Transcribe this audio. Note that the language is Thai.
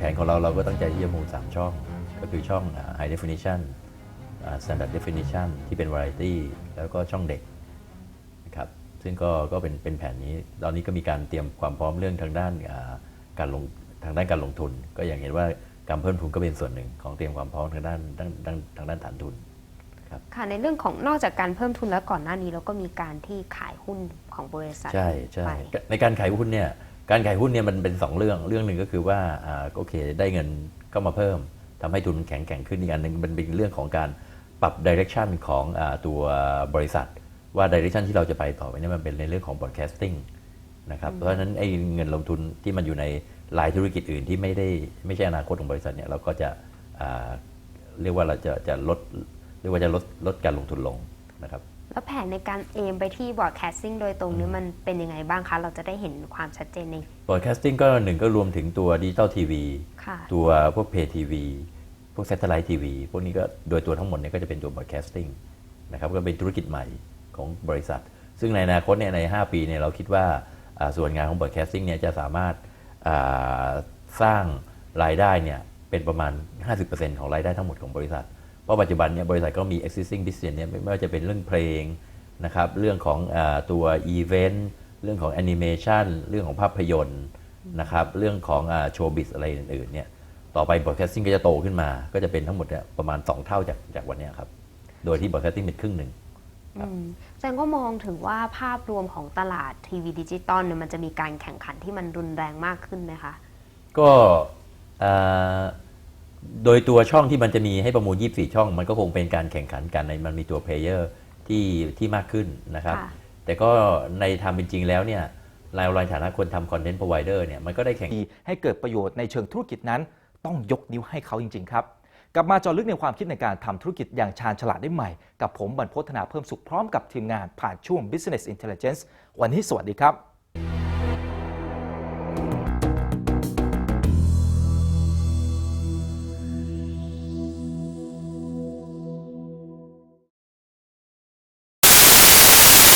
นของเราเราก็ตั้งใจที่จะมูสามช่อง ก็คือช่องอ่า High Definition อ่า Standard Definition ที่เป็น Variety แล้วก็ช่องเด็กนะครับซึ่งก็ก็เป็นเป็นแผนนี้ ตอนนี้ก็มีการเตรียมความพร้อมเรื่องทางด้านอ่าการลงทางด้านการลงทุน ก็อย่างเห็นว่าการเพิ่มทุนก็เป็นส่วนหนึ่งของเตรียมความพร้อมทางด้านด้านด้านทางด้านฐานทุนค่ะในเรื่องของนอกจากการเพิ่มทุนแล้วก่อนหน้านี้เราก็มีการที่ขายหุ้นของบริษัทใช่ใช่ไปในการขายหุ้นเนี่ย การขายหุ้นเนี่ยมันเป็น 2 เรื่องเรื่องหนึ่งก็คือว่าอ่าโอเคได้เงินก็มาเพิ่มทำให้ทุนแข็งแกร่งขึ้นอีกอันหนึ่งมันเป็นเรื่องของการปรับดิเรกชันของอาตัวบริษัท ว่าดิเรกชันที่เราจะไปต่อไปเนี่ยมันเป็นในเรื่องของ broadcasting นะครับเพราะฉะนั้นไอ้เงินลงทุนที่มันอยู่ในรายธุรกิจอื่นที่ไม่ได้ไม่ใช่อนาคตของบริษัทเนี่ยเราก็จะอ่าเรียกว่าเราจะจะลดเรียกว่าจะลดลดการลงทุนลงนะครับ แล้วแผนในการเอมไปที่ broadcasting โดยตรงนี้มันเป็นยังไงบ้างคะ เราจะได้เห็นความชัดเจนใน broadcasting ก็หนึ่งก็รวมถึงตัวดิจิตอลทีวีค่ะตัวพวกเพย์ทีวีพวก Satellite TV พวกนี้ก็โดยตัวทั้งหมดเนี่ยก็จะเป็นตัว broadcasting นะครับก็เป็นธุรกิจใหม่ของบริษัท ซึ่งในอนาคตเนี่ยใน 5 ปีเนี่ยเราคิดว่าอ่าส่วนงานของ broadcasting เนี่ยจะสามารถอ่าสร้างรายได้เนี่ยเป็นประมาณ 50%ของรายได้ทั้งหมดของบริษัท เพราะปัจจุบันเนี่ยบริษัทก็มี existing business เนี่ยไม่ไม่ว่าจะเป็นเรื่องเพลงนะครับเรื่องของอาตัว event เรื่องของ animation เรื่องของภาพยนตร์นะครับเรื่องของโชว์บิสอะไรอื่นๆเนี่ยต่อไป broadcasting ก็จะโตขึ้นมา ก็จะเป็นทั้งหมดเนี่ยประมาณ 2 เท่าจากจากวันเนี้ยครับ โดยที่ broadcasting เป็นครึ่งหนึ่งอืมแสดงก็มองถึงว่าภาพรวมของตลาดทีวีดิจิตอลเนี่ยมันจะมีการแข่งขันที่มันรุนแรงมากขึ้นไหมคะ ก็อ่า โดยตัวช่องที่มันจะมีให้ประมูล 24 ช่อง มันก็คงเป็นการแข่งขันกันในมันมีตัวเพลเยอร์ที่ที่มากขึ้นนะครับ ค่ะ แต่ก็ในทำเป็นจริงแล้วเนี่ยเราในฐานะคนทำคอนเทนต์พรอไวเดอร์เนี่ยมันก็ได้แข่ง ดีให้เกิดประโยชน์ในเชิงธุรกิจนั้น ต้องยกนิ้วให้เขาจริง ๆ ครับ กลับมาเจอลึกในความคิดในการทำธุรกิจอย่างชาญฉลาดได้ใหม่ กับผมบรรพฒนาเพิ่มสุขพร้อมกับทีมงานผ่านช่วง Business Intelligence วันนี้สวัสดีครับ